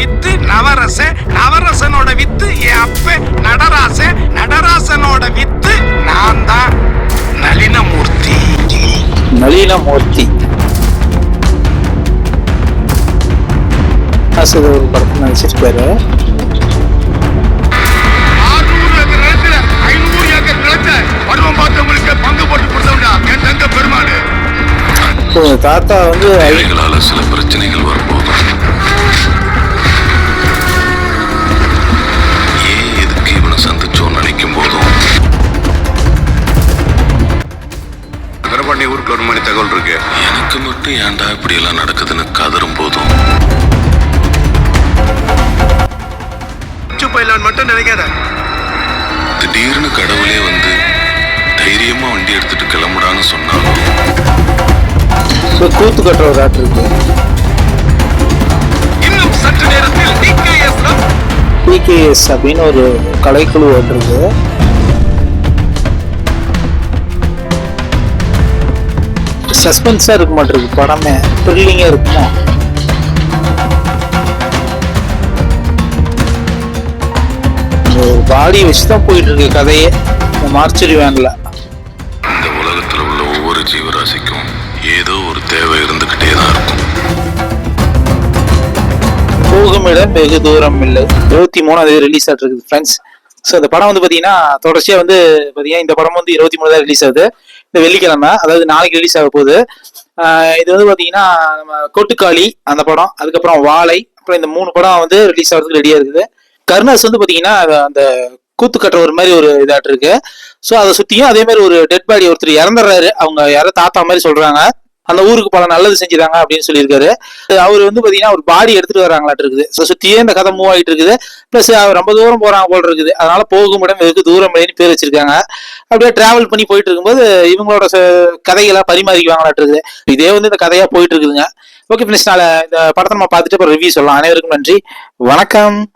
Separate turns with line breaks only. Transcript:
With Navarasan நவரசனோட வித்து என் அப்ப நடராசன் நடராசனோட வித்து நான் தான் நளினமூர்த்தி.
நளினமூர்த்தி. ஒரு படத்தில் நடிச்சிருக்காரு
ஆறுநூறு ஏக்கர் நிலத்துல ஐநூறு ஏக்கர் ஊருக்கு ஒரு மாதிரி தகவல் இருக்கு.
எனக்கு மட்டும் ஏன்டா இப்படி எல்லாம் நடக்குதுன்னு கதறும் போதும்.
பயிலான் மட்டும் நினைக்காத.
திடீர்னு கடவுளே வந்து தைரியமா வண்டி எடுத்துட்டு கிளம்புடான்னு சொன்னாலும்
இப்போ கூத்து கட்டுற ஒரு ஆட்டு இருக்கு.
இன்னும் சற்று நேரத்தில் டிகேஎஸ்
பிகேஎஸ் அப்படின்னு ஒரு கலைக்குழு ஒன்று சஸ்பென்ஸாக இருக்க மாட்டிருக்கு படமே த்ரில்லிங்காக இருக்குமா? ஒரு பாடி வச்சு தான் போயிட்டு இருக்கு கதையே. இந்த மார்ச்சரி வேனில்.
இந்த உலகத்துல உள்ள ஒவ்வொரு ஜீவராசிக்கும் ஏதோ ஒரு தேவை இருந்துகிட்டே தான் இருக்கும்.
போகும் இடம் வெகு தூரம் இல்லை. இருபத்தி மூணு அது ரிலீஸ் ஆகிட்டு இருக்குது ஃப்ரெண்ட்ஸ் ஸோ இந்த படம் வந்து பார்த்தீங்கன்னா தொடர்ச்சியாக வந்து பார்த்தீங்கன்னா இந்த படம் வந்து இருபத்தி மூணு தான் ரிலீஸ் ஆகுது. இந்த வெள்ளிக்கிழமை அதாவது நாளைக்கு ரிலீஸ் ஆக போகுது. இது வந்து பார்த்தீங்கன்னா நம்ம கொட்டுக்காளி அந்த படம் அதுக்கப்புறம் வாழை அப்புறம் இந்த மூணு படம் வந்து ரிலீஸ் ஆகிறதுக்கு ரெடியாக இருக்குது. கருணாஸ் வந்து பார்த்தீங்கன்னா அந்த கூத்து கட்டுற ஒரு மாதிரி ஒரு இதாட்டு இருக்கு. ஸோ அதை சுற்றியும் அதே மாதிரி ஒரு டெட் பாடி ஒருத்தர் இறந்துடுறாரு. அவங்க யாரோ தாத்தா மாதிரி சொல்கிறாங்க அந்த ஊருக்கு பல நல்லது செஞ்சுறாங்க அப்படின்னு சொல்லியிருக்காரு. அவர் வந்து பாத்தீங்கன்னா ஒரு பாடி எடுத்துட்டு வராங்களாட்டு இருக்குது. ஸோ சுத்தியே இந்த கதை மூவ் ஆகிட்டு இருக்குது. ப்ளஸ் அவர் ரொம்ப தூரம் போறாங்க போல் இருக்குது. அதனால போகும் இடம் வெகு தூரம் இல்லைன்னு பேர் வச்சிருக்காங்க. அப்படியே டிராவல் பண்ணி போயிட்டு இருக்கும்போது இவங்களோட ச- கதைகளை பரிமாறிக்குவாங்களாட்டு இருக்குது. இதே வந்து இந்த கதையா போயிட்டு இருக்குதுங்க. ஓகே ஃபினிஷ் நாளை இந்த படத்தை நம்ம பார்த்துட்டு அப்புறம் ரிவ்யூ சொல்லலாம். அனைவருக்கும் நன்றி. வணக்கம்.